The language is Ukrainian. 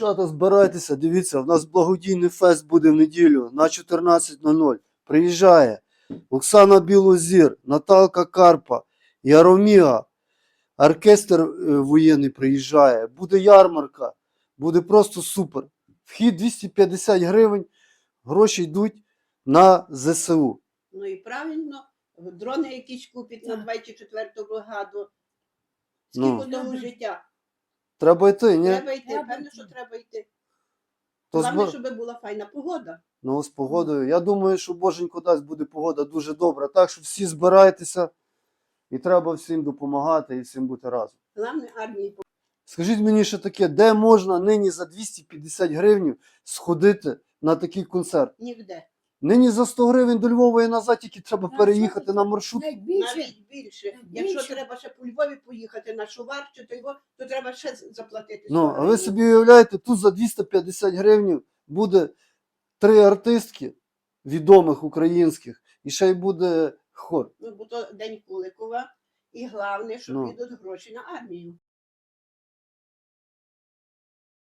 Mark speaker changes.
Speaker 1: Дівчата, збирайтеся, дивіться, в нас благодійний фест буде в неділю на 14.00. Приїжджає Оксана Білозір, Наталка Карпа, Яроміга, оркестр е, воєнний приїжджає, буде ярмарка, буде просто супер. Вхід 250 гривень, гроші йдуть на ЗСУ.
Speaker 2: Ну і правильно, дрони якісь купять на 24-ту бригаду.
Speaker 1: Ну.
Speaker 2: Скільки того життя?
Speaker 1: Треба йти, ні?
Speaker 2: Треба йти, певно, що треба йти.
Speaker 1: То
Speaker 2: Головне, щоб була файна погода.
Speaker 1: Ну, з погодою. Я думаю, що боженько дасть буде погода дуже добра. Так що всі збирайтеся і треба всім допомагати і всім бути разом.
Speaker 2: Головне армії
Speaker 1: Скажіть мені ще таке, де можна нині за 250 гривень сходити на такий концерт?
Speaker 2: ніде.
Speaker 1: Нині за 100 гривень до Львова і назад тільки треба
Speaker 3: На
Speaker 1: переїхати
Speaker 3: що
Speaker 1: на маршрут.
Speaker 2: Навіть більше.
Speaker 3: Більше.
Speaker 2: Якщо треба ще по Львові поїхати на шувар чи то його, то треба ще заплатити.
Speaker 1: Ну, а ви
Speaker 2: гривень.
Speaker 1: собі уявляєте, тут за 250 гривень буде три артистки відомих українських, і ще й буде хор.
Speaker 2: Ну, бо то День Куликова. І головне, що
Speaker 1: Ну.
Speaker 2: підуть гроші на армію.